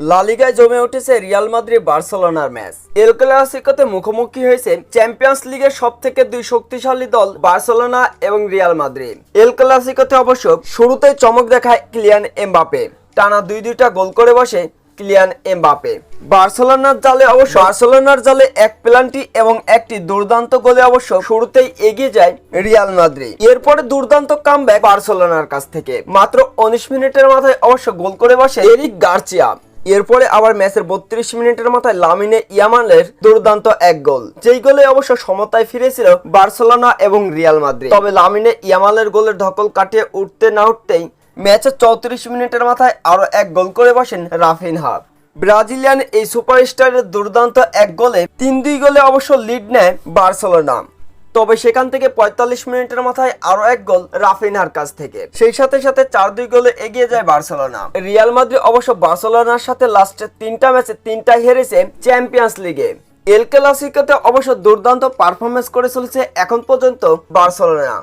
লালিগায় জমে উঠেছে Real Madrid বার্সেলোনার ম্যাচ। এল ক্লাসিকোতে মুখোমুখি হয়েছে চ্যাম্পিয়ন্স লিগের সব থেকে দুই শক্তিশালী দল বার্সেলোনা এবং রিয়াল মাদ্রিদ। এল ক্লাসিকোতে অবশ্য শুরুতে চমক দেখায় ক্লিয়ান এমবাপে টানা দুই দুইটা গোল করে বসে ক্লিয়ান এমবাপে বার্সেলোনার জালে অবশ্য বার্সেলোনার জালে এক পেনাল্টি এবং একটি দুর্দান্ত গোলে অবশ্য শুরুতেই এগিয়ে যায় রিয়াল মাদ্রিদ। এরপরে দুর্দান্ত কামব্যাক বার্সেলোনার কাছ থেকে। মাত্র উনিশ মিনিটের মাথায় অবশ্য গোল করে বসে এরিক গার্চিয়া। এরপরে আবার ম্যাচের বত্রিশ মিনিটের মাথায় লামিনে ইয়ামালের দুর্দান্ত এক গোল। যেই গোলে অবশ্য সমতায় ফিরেছিল বার্সেলোনা এবং রিয়াল মাদ্রিদ। তবে লামিনে ইয়ামালের গোলের ধকল কাটিয়ে উঠতে না উঠতেই ম্যাচের চৌত্রিশ মিনিটের মাথায় আরও এক গোল করে বসেন রাফিনহা ব্রাজিলিয়ান এই সুপারস্টারের দুর্দান্ত এক গোলে তিন দুই গোলে অবশ্য লিড নেয় বার্সেলোনা। তবে সেখান থেকে পঁয়তাল্লিশ মিনিটের মাথায় আরও এক গোল রাফিনার কাছ থেকে। সেই সাথে সাথে চার দুই গোলে এগিয়ে যায় বার্সেলোনা। রিয়াল মাদ্রি অবশ্য বার্সেলোনার সাথে লাস্টের তিনটা ম্যাচে তিনটা হেরেছে চ্যাম্পিয়ন্স লিগে এল ক্লাসিকোতে অবশ্য দুর্দান্ত পারফরমেন্স করে চলেছে এখন পর্যন্ত বার্সেলোনা।